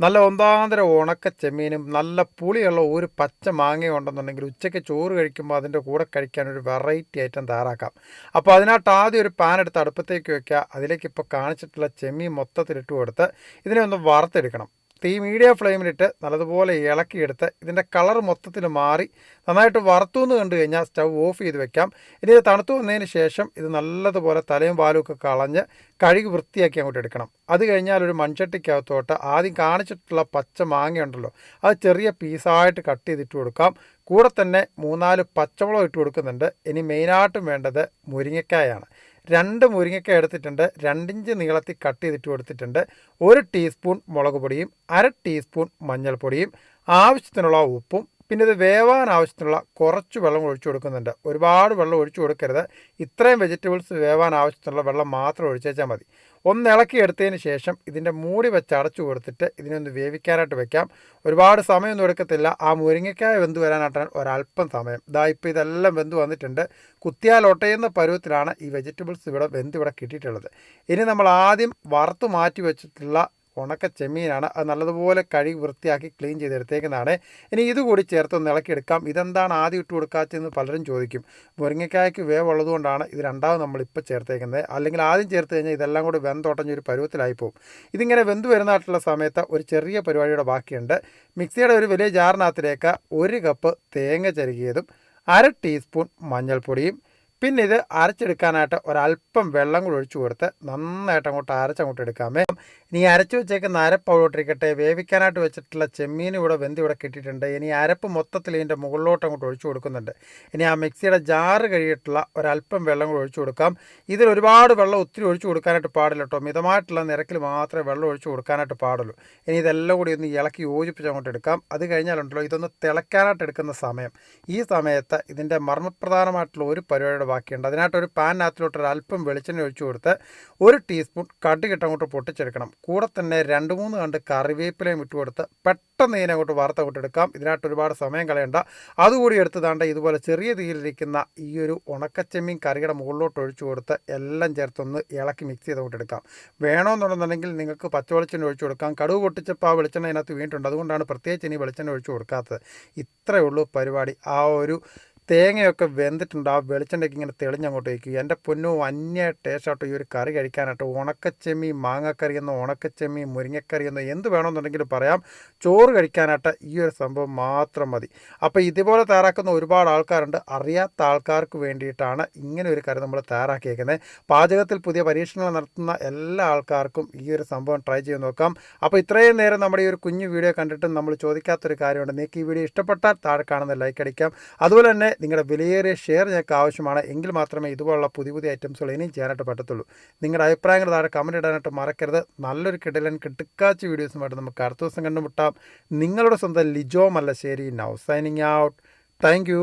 നല്ല ഒന്നാന്തര ഉണക്ക ചെമ്മീനും നല്ല പുളിയുള്ള ഒരു പച്ച മാങ്ങയും ഉണ്ടെന്നുണ്ടെങ്കിൽ ഉച്ചയ്ക്ക് ചോറ് കഴിക്കുമ്പോൾ അതിന്റെ കൂടെ കഴിക്കാൻ ഒരു വെറൈറ്റി ഐറ്റം തയ്യാറാക്കാം. അപ്പോൾ അതിനകത്ത് ആദ്യം ഒരു പാൻ എടുത്ത് അടുപ്പത്തേക്ക് വയ്ക്കുക അതിലേക്ക് ഇപ്പോൾ കാണിച്ചിട്ടുള്ള ചെമ്മീൻ മൊത്തത്തിലിട്ട് കൊടുത്ത് ഇതിനെ ഒന്ന് വറുത്തെടുക്കണം. തീ മീഡിയം ഫ്ലെയിമിലിട്ട് നല്ലതുപോലെ ഇളക്കിയെടുത്ത് ഇതിന്റെ കളർ മൊത്തത്തിൽ മാറി നന്നായിട്ട് വറുത്തു എന്ന് കണ്ടു കഴിഞ്ഞാൽ സ്റ്റൗ ഓഫ് ചെയ്ത് വെക്കാം. ഇനി ഇത് തണുത്തു വന്നതിന് ശേഷം ഇത് നല്ലതുപോലെ തലയും പാലും ഒക്കെ കളഞ്ഞ് കഴുകി വൃത്തിയാക്കി അങ്ങോട്ട് എടുക്കണം. അത് കഴിഞ്ഞാൽ ഒരു മൺചട്ടിക്കകത്തോട്ട് ആദ്യം കാണിച്ചിട്ടുള്ള പച്ച മാങ്ങയുണ്ടല്ലോ അത് ചെറിയ പീസായിട്ട് കട്ട് ചെയ്തിട്ട് കൊടുക്കാം. കൂടെ തന്നെ മൂന്നാൽ പച്ചമുളക് ഇട്ട് കൊടുക്കുന്നുണ്ട്. ഇനി മെയിനായിട്ടും വേണ്ടത് മുരിങ്ങക്കായാണ്. രണ്ട് മുരിങ്ങക്ക എടുത്തിട്ടുണ്ട് രണ്ടിഞ്ച് നീളത്തിൽ കട്ട് ചെയ്തിട്ട് കൊടുത്തിട്ടുണ്ട് ഒരു ടീസ്പൂൺ മുളക് പൊടിയും അര ടീസ്പൂൺ മഞ്ഞൾപ്പൊടിയും ആവശ്യത്തിനുള്ള ഉപ്പും പിന്നെ ഇത് വേവാൻ ആവശ്യത്തിനുള്ള കുറച്ച് വെള്ളം ഒഴിച്ചു കൊടുക്കുന്നുണ്ട്. ഒരുപാട് വെള്ളം ഒഴിച്ചു കൊടുക്കരുത്. ഇത്രയും വെജിറ്റബിൾസ് വേവാൻ ആവശ്യത്തിനുള്ള വെള്ളം മാത്രം ഒഴിച്ചേച്ചാൽ മതി. ഒന്ന് ഇളക്കി എടുത്തതിന് ശേഷം ഇതിന്റെ മൂടി വെച്ച് അടച്ചു കൊടുത്തിട്ട് ഇതിനൊന്ന് വേവിക്കാനായിട്ട് വെക്കാം. ഒരുപാട് സമയമൊന്നും എടുക്കത്തില്ല. ആ മുരിങ്ങയ്ക്കായ വെന്ത് വരാനായിട്ടാണ് ഒരല്പം സമയം. ഇതാ ഇപ്പോൾ ഇതെല്ലാം വെന്ത് വന്നിട്ടുണ്ട്. കുത്തിയാൽ ഒട്ടയുന്ന പരുവത്തിലാണ് ഈ വെജിറ്റബിൾസ് ഇവിടെ വെന്ത് ഇവിടെ കിട്ടിയിട്ടുള്ളത്. ഇനി നമ്മൾ ആദ്യം വറുത്ത് മാറ്റി വെച്ചിട്ടുള്ള ഉണക്ക ചെമ്മീനാണ്. അത് നല്ലതുപോലെ കഴുകി വൃത്തിയാക്കി ക്ലീൻ ചെയ്തെടുത്തേക്കുന്നതാണ്. ഇനി ഇതുകൂടി ചേർത്ത് ഒന്ന് ഇളക്കിയെടുക്കാം. ഇതെന്താണ് ആദ്യം ഇട്ട് കൊടുക്കാത്തതെന്ന് പലരും ചോദിക്കും. മുരിങ്ങക്കായ്ക്ക് വേവുള്ളതുകൊണ്ടാണ് ഇത് രണ്ടാമത് നമ്മളിപ്പോൾ ചേർത്തേക്കുന്നത്. അല്ലെങ്കിൽ ആദ്യം ചേർത്ത് കഴിഞ്ഞാൽ ഇതെല്ലാം കൂടി വെന്തൊട്ടഞ്ഞൊരു പരുവത്തിലായി പോകും ഇതിങ്ങനെ വെന്ത് വരുന്നതായിട്ടുള്ള സമയത്ത് ഒരു ചെറിയ പരിപാടിയുടെ ബാക്കിയുണ്ട്. മിക്സിയുടെ ഒരു വലിയ ജാറിനകത്തിലേക്ക് ഒരു കപ്പ് തേങ്ങ ചരുകിയതും അര ടീസ്പൂൺ മഞ്ഞൾപ്പൊടിയും പിന്നെ ഇത് അരച്ചെടുക്കാനായിട്ട് ഒരല്പം വെള്ളം കൂടി ഒഴിച്ചു കൊടുത്ത് നന്നായിട്ട് അങ്ങോട്ട് അരച്ചങ്ങോട്ട് എടുക്കാമേ. ഇനി അരച്ചു വെച്ചേക്കുന്ന അരപ്പ് അവിടോട്ടിരിക്കട്ടെ വേവിക്കാനായിട്ട് വെച്ചിട്ടുള്ള ചെമ്മീൻ ഇവിടെ വെന്ത് ഇവിടെ കിട്ടിയിട്ടുണ്ട്. ഇനി അരപ്പ് മൊത്തത്തിൽ ഇതിന്റെ മുകളിലോട്ട് അങ്ങോട്ട് ഒഴിച്ചു കൊടുക്കുന്നുണ്ട്. ഇനി ആ മിക്സിയുടെ ജാറ് കഴിയിട്ടുള്ള ഒരല്പം വെള്ളം കൂടി ഒഴിച്ചു കൊടുക്കാം. ഇതിൽ ഒരുപാട് വെള്ളം ഒത്തിരി ഒഴിച്ചു കൊടുക്കാനായിട്ട് പാടില്ല കേട്ടോ. മിതമായിട്ടുള്ള നിരക്കിൽ മാത്രമേ വെള്ളം ഒഴിച്ചു കൊടുക്കാനായിട്ട് പാടുള്ളൂ. ഇനി ഇതെല്ലാം കൂടി ഒന്ന് ഇളക്കി യോജിപ്പിച്ച് അങ്ങോട്ട് എടുക്കാം. അത് കഴിഞ്ഞാലുണ്ടല്ലോ ഇതൊന്ന് തിളക്കാനായിട്ട് എടുക്കുന്ന സമയം. ഈ സമയത്ത് ഇതിന്റെ മർമ്മപ്രധാനമായിട്ടുള്ള ഒരു പരിപാടിയുടെ ബാക്കിയുണ്ട് അതിനായിട്ട് ഒരു പാനിനകത്തിലോട്ട് ഒരു അല്പം വെളിച്ചെണ്ണ ഒഴിച്ചു കൊടുത്ത് ഒരു ടീസ്പൂൺ കടുകിട്ട് അങ്ങോട്ട് പൊട്ടിച്ചെടുക്കണം. കൂടെ തന്നെ രണ്ട് മൂന്ന് കണ്ട് കറിവേപ്പിലയും ഇട്ട് കൊടുത്ത് പെട്ടെന്ന് ഇതിനെ അങ്ങോട്ട് വാർത്ത എടുക്കാം. ഇതിനായിട്ട് ഒരുപാട് സമയം കളയണ്ട. അതുകൂടി എടുത്ത് താണ്ട ഇതുപോലെ ചെറിയ തീയിലിരിക്കുന്ന ഈ ഒരു ഉണക്കച്ചെമ്മീൻ കറിയുടെ മുകളിലോട്ട് ഒഴിച്ചു കൊടുത്ത് എല്ലാം ചേർത്തൊന്ന് ഇളക്കി മിക്സ് ചെയ്ത് എടുക്കാം. വേണമെന്നുണ്ടെന്നുണ്ടെങ്കിൽ നിങ്ങൾക്ക് പച്ചവെളിച്ചെണ്ണ ഒഴിച്ചു കൊടുക്കാം. കടുവ് പൊട്ടിച്ചപ്പോൾ ആ വെളിച്ചെണ്ണ അതിനകത്ത് വീണിട്ടുണ്ട് അതുകൊണ്ടാണ് പ്രത്യേകിച്ച് ഇനി വെളിച്ചെണ്ണ ഒഴിച്ചു കൊടുക്കാത്തത്. ഇത്രയേ ഉള്ളൂ പരിപാടി. ആ ഒരു തേങ്ങയൊക്കെ വെന്തിട്ടുണ്ട്. ആ വെളിച്ചെണ്ണയ്ക്ക് ഇങ്ങനെ തെളിഞ്ഞങ്ങോട്ട് വയ്ക്കും എന്റെ പൊന്നു അന്യ ടേസ്റ്റായിട്ട് ഈ ഒരു കറി കഴിക്കാനായിട്ട് ഉണക്കച്ചെമ്മി മാങ്ങക്കറി എന്നോ ഉണക്കച്ചെമ്മി മുരിങ്ങക്കറി എന്നോ എന്ത് വേണമെന്നുണ്ടെങ്കിൽ പറയാം. ചോറ് കഴിക്കാനായിട്ട് ഈ ഒരു സംഭവം മാത്രം മതി. അപ്പോൾ ഇതുപോലെ തയ്യാറാക്കുന്ന ഒരുപാട് ആൾക്കാരുണ്ട്. അറിയാത്ത ആൾക്കാർക്ക് വേണ്ടിയിട്ടാണ് ഇങ്ങനെ ഒരു കറി നമ്മൾ തയ്യാറാക്കിയേക്കുന്നത്. പാചകത്തിൽ പുതിയ പരീക്ഷണങ്ങൾ നടത്തുന്ന എല്ലാ ആൾക്കാർക്കും ഈ ഒരു സംഭവം ട്രൈ ചെയ്ത് നോക്കാം. അപ്പോൾ ഇത്രയും നേരം നമ്മുടെ ഈ ഒരു കുഞ്ഞു വീഡിയോ കണ്ടിട്ട് നമ്മൾ ചോദിക്കാത്തൊരു കാര്യമുണ്ട്. നിങ്ങൾക്ക് ഈ വീഡിയോ ഇഷ്ടപ്പെട്ടാൽ താഴെ കാണുന്ന ലൈക്ക് അടിക്കാം. അതുപോലെ തന്നെ നിങ്ങളുടെ വിലയേറിയ ഷെയർ ഞങ്ങൾക്ക് ആവശ്യമാണ്. എങ്കിൽ മാത്രമേ ഇതുപോലുള്ള പുതിയ പുതിയ ഐറ്റംസുകൾ ഇനിയും ചെയ്യാനായിട്ട് പറ്റത്തുള്ളൂ. നിങ്ങളുടെ അഭിപ്രായങ്ങൾ താഴെ കമന്റ് ഇടാനായിട്ട് മറക്കരുത്. നല്ലൊരു കിടലൻ കിട്ടുക്കാച്ച വീഡിയോസുമായിട്ട് നമുക്ക് അടുത്ത ദിവസം കണ്ടുമുട്ടാം. നിങ്ങളുടെ സ്വന്തം Lijo Mallassery now signing out thank